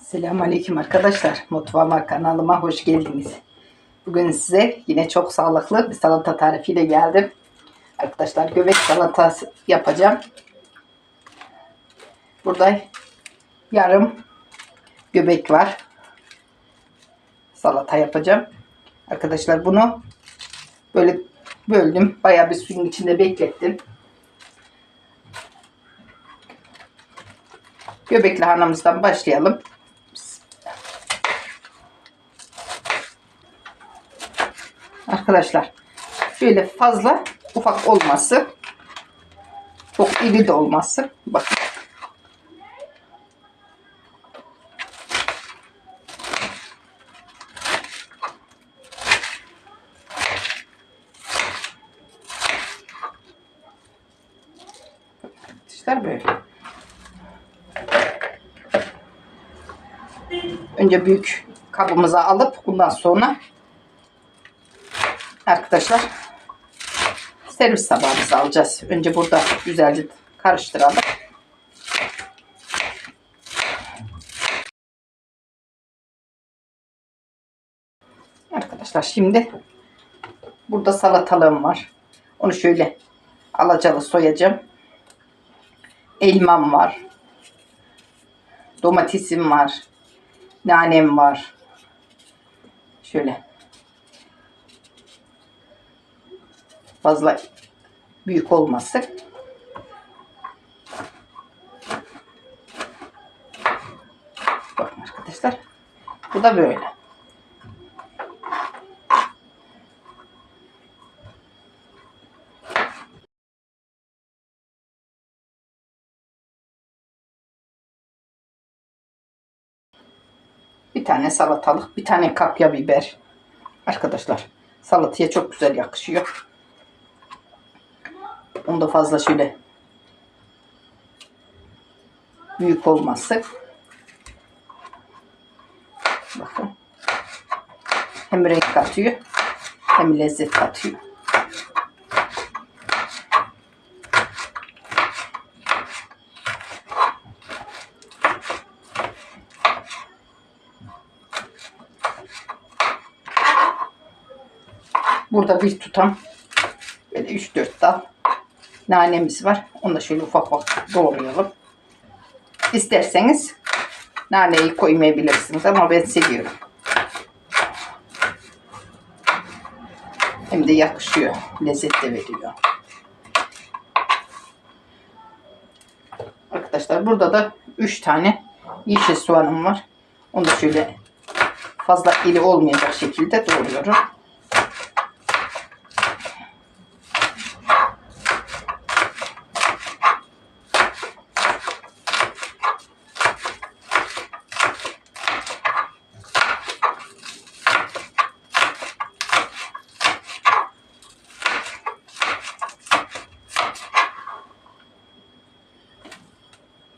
Selamünaleyküm arkadaşlar. Mutfağıma kanalıma hoş geldiniz. Bugün size yine çok sağlıklı bir salata tarifiyle geldim. Arkadaşlar göbek salatası yapacağım. Burada yarım göbek var. Salata yapacağım. Arkadaşlar bunu böyle böldüm. Bayağı bir suyun içinde beklettim. Göbek lahanamızdan başlayalım. Arkadaşlar şöyle fazla ufak olması çok iri de olması bakın Arkadaşlar böyle. Önce büyük kabımıza alıp bundan sonra arkadaşlar servis tabağımızı alacağız. Önce burada güzelce karıştıralım. Arkadaşlar şimdi burada salatalığım var. Onu şöyle alacalı soyacağım. Elmam var. Domatesim var. Nanem var. Şöyle fazla büyük olmasın. Bakın arkadaşlar. Bu da böyle. Bir tane salatalık, bir tane kapya biber. Arkadaşlar salataya çok güzel yakışıyor. Onu da fazla şöyle büyük olması. Bakın. Hem renk katıyor hem lezzet katıyor. Burada bir tutam böyle 3-4 dal nanemiz var. Onu da şöyle ufak ufak doğrayalım. İsterseniz naneyi koymayabilirsiniz ama ben seviyorum. Hem de yakışıyor. Lezzet de veriyor. Arkadaşlar burada da 3 tane yeşil soğanım var. Onu da şöyle fazla iri olmayacak şekilde doğruyorum.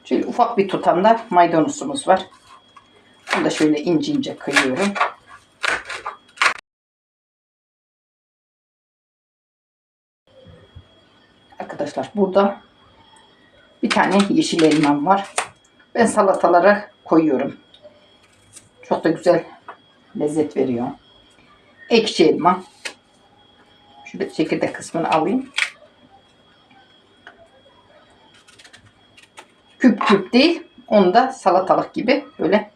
Şöyle ufak bir tutamda maydanozumuz var. Bunu da şöyle ince ince kıyıyorum. Arkadaşlar burada bir tane yeşil elmam var. Ben salatalara koyuyorum. Çok da güzel lezzet veriyor. Ekşi elma. Şöyle çekirdek kısmını alayım. Küp değil. Onu da salatalık gibi böyle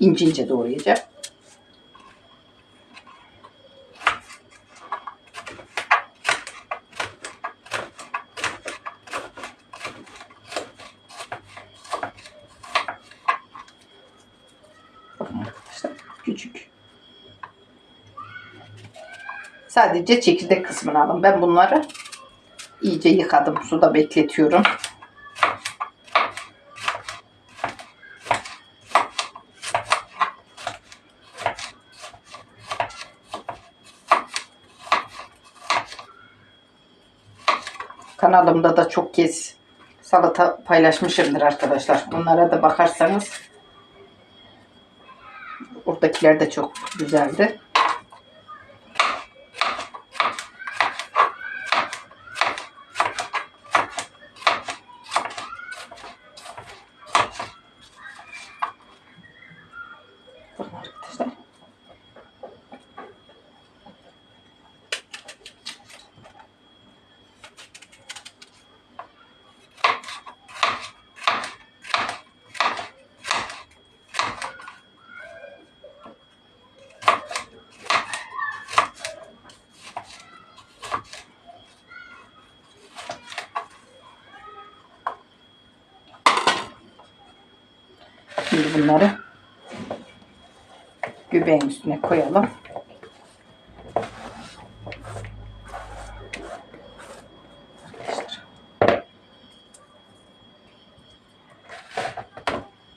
ince ince doğrayacağım. Küçük. Sadece çekirdek kısmını alın. Ben bunları iyice yıkadım. Suda bekletiyorum. Kanalımda da çok kez salata paylaşmışımdır arkadaşlar. Bunlara da bakarsanız oradakiler de çok güzeldi. Şimdi bunları göbeğin üstüne koyalım.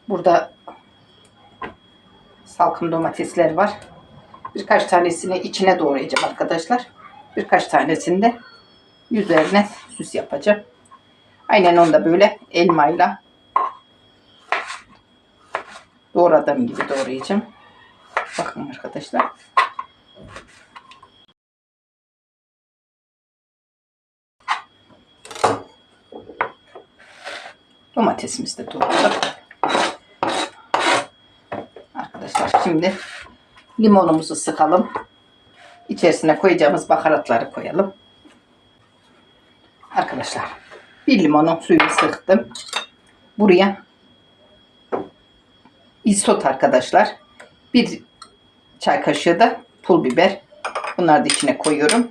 Burada salkım domatesler var. Birkaç tanesini içine doğrayacağım arkadaşlar. Birkaç tanesini de üzerine süs yapacağım. Aynen onu da böyle elmayla doğradığım gibi doğrayacağım. Bakın arkadaşlar. Domatesimizi de doğradık. Arkadaşlar şimdi limonumuzu sıkalım. İçerisine koyacağımız baharatları koyalım. Arkadaşlar bir limonun suyunu sıktım. Buraya isot arkadaşlar. Bir çay kaşığı da pul biber. Bunları da içine koyuyorum.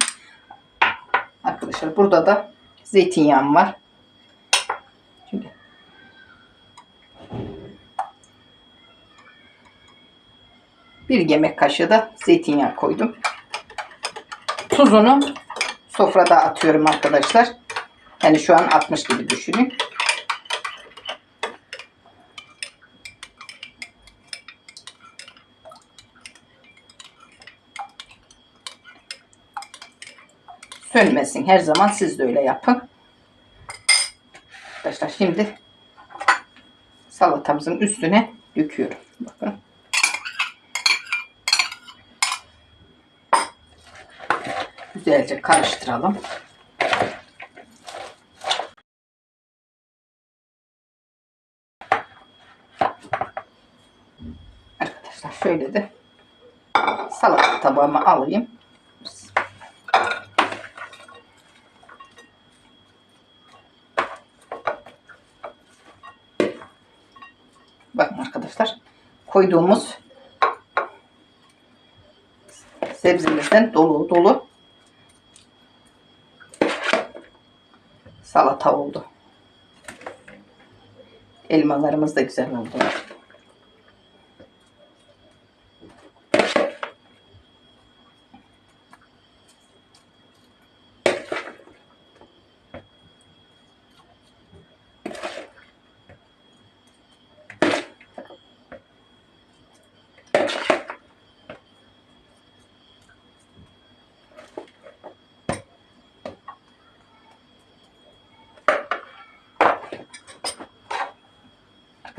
Arkadaşlar burada da zeytinyağım var. Şimdi bir yemek kaşığı da zeytinyağı koydum. Tuzunu sofrada atıyorum arkadaşlar. Yani şu an atmış gibi düşünün. Sönmesin. Her zaman siz de öyle yapın. Arkadaşlar şimdi salatamızın üstüne döküyorum. Bakın. Güzelce karıştıralım. Arkadaşlar şöyle de salata tabağıma alayım. Bakın arkadaşlar koyduğumuz sebzemizden dolu dolu salata oldu. Elmalarımız da güzel oldu.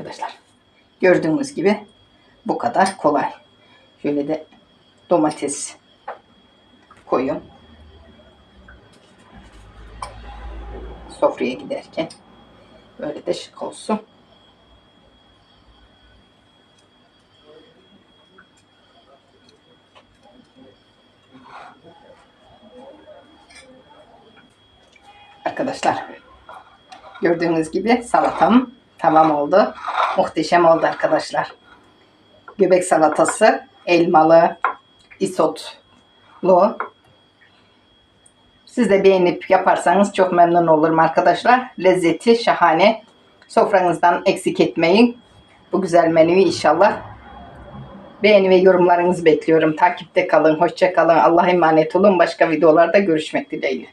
Arkadaşlar gördüğünüz gibi bu kadar kolay. Şöyle de domates koyun. Sofraya giderken böyle de şık olsun. Arkadaşlar gördüğünüz gibi salatam tamam oldu. Muhteşem oldu arkadaşlar. Göbek salatası elmalı, isotlu. Siz de beğenip yaparsanız çok memnun olurum arkadaşlar. Lezzeti şahane. Sofranızdan eksik etmeyin. Bu güzel menüyü inşallah. Beğeni ve yorumlarınızı bekliyorum. Takipte kalın. Hoşça kalın. Allah'a emanet olun. Başka videolarda görüşmek dileğiyle.